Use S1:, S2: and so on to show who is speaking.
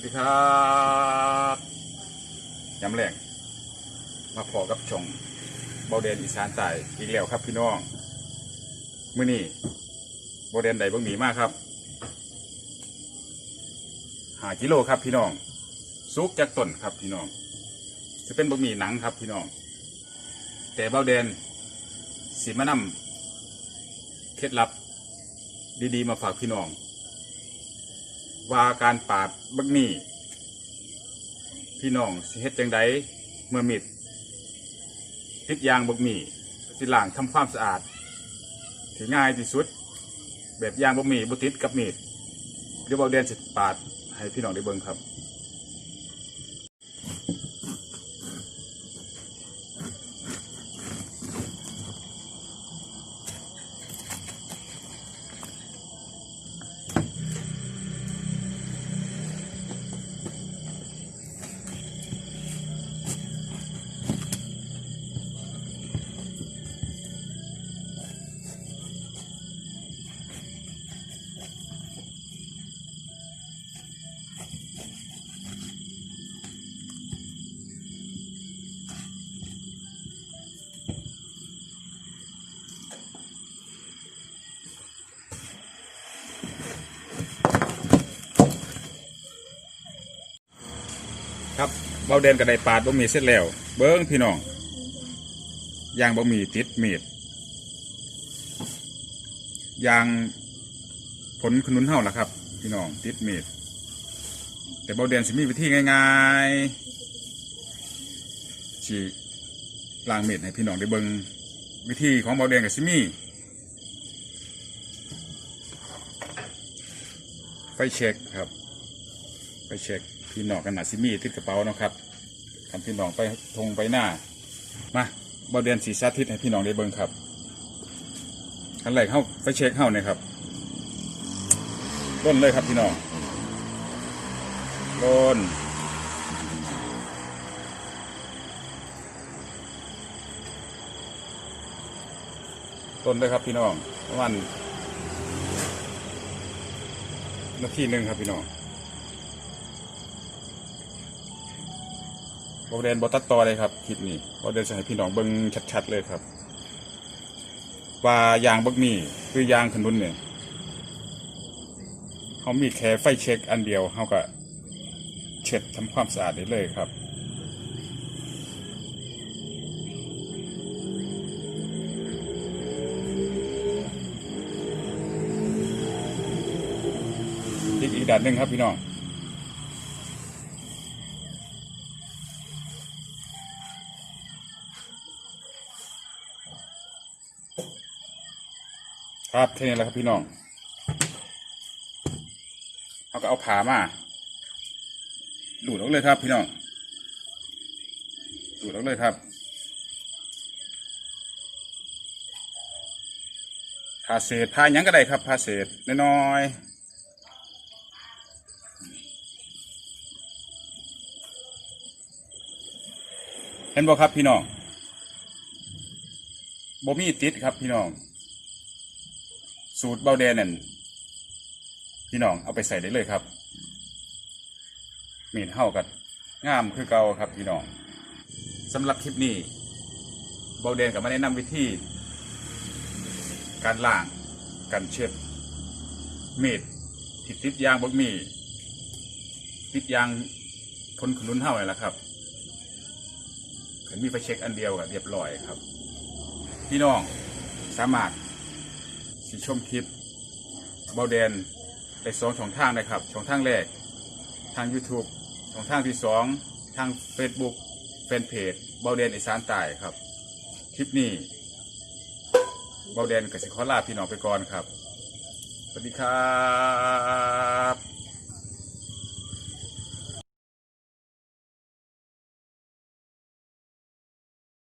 S1: วัสดีครับยำแรงมาพอกับช่องเบาเดนอีสานใต้อีกแล้วครับพี่น้องมื้อนี้เบาเดนใดบิ่งหมีมากครับหากิโลครับพี่น้องซุกจากต้นครับพี่น้อง จะเป็นบะหมี่หนังครับพี่น้อง แต่เบาเดนสีมานำเคล็ดลับ ดีๆ มาฝากพี่น้อง ว่าการปาดบักหมี่พี่น้องสิเฮ็ดจังไดเมื่อมิดติดยางบักหมี่สิล้างทำความสะอาดถือง่ายที่สุด แบบยางบักหมี่บุติดกับมีดเดี๋ยวเบาเดนสิปาดให้พี่น้องได้เบิ่งครับ เบาเดนกับไดปาดบะหมี่เสร็จแล้ว เบิ้งพี่น้องยางบะหมี่ติดมีดยางผลขนุนเท่าล่ะครับ พี่น้องติดมีดแต่เบาเดนสิมีวิธีง่ายๆฉีล้างมีดให้พี่น้องได้เบิ้งวิธีของเบาเดนกับซิมีไฟเช็คครับ ไปเช็ค พี่น้องกันหนาซิมี่ติดกระเป๋านะครับทำพี่น้องไปทงไปหน้า มาบาเดือนสีสาธิตให้พี่น้องได้เบิ่งครับอันแรกเข้าไปเช็คเข้าเนี่ยครับต้นเลยครับพี่น้องต้นต้นเลยครับพี่น้องประมาณนาทีหนึ่งครับพี่น้อง บอเดนบอตัดต่อเลยครับคลิปนี้บอเดนจะให้พี่น้องเบิ้งชัดๆเลยครับ ว่ายางบักมี่คือยางขนุนเนี่ยเขามีแค่ไฟเช็คอันเดียวเขาก็เช็ดทำความสะอาดได้เลยครับอีกอีกด้านหนึ่งครับพี่น้อง ครับแค่นี้แหละครับพี่น้องเอาก็เอาผามาดูดออกเลยครับ พี่น้องดูดออกเลยครับพาเศษพายังก็ได้ครับพาเศษน้อยๆเห็นบ่ครับพี่น้องบ่มีติดครับพี่น้อง สูตรเบาแดนนั่นพี่น้องเอาไปใส่ได้เลยครับ มีดเท่ากันงามคือเก่าครับพี่น้องสำหรับคลิปนี้เบาแดนกับมาแนะนำวิธี การล่างการเช็ดมีดที่ติดยางบกมีติดยางทนขนุนเท่าไหร่ละครับเห็นมีไฟเช็คอันเดียวกับเรียบร้อยครับ พี่น้องสามารถ สีชมคลิปเบาแดนไปสองช่องทางนะครับช่องทางแรก ทาง YouTube ช่องทางที่สองทาง Facebook แฟนเพจเบาแดนอีสานใต้ครับ คลิปนี้เบาแดนกับสิคอลาพี่น้องไปก่อนครับ สวัสดีครับ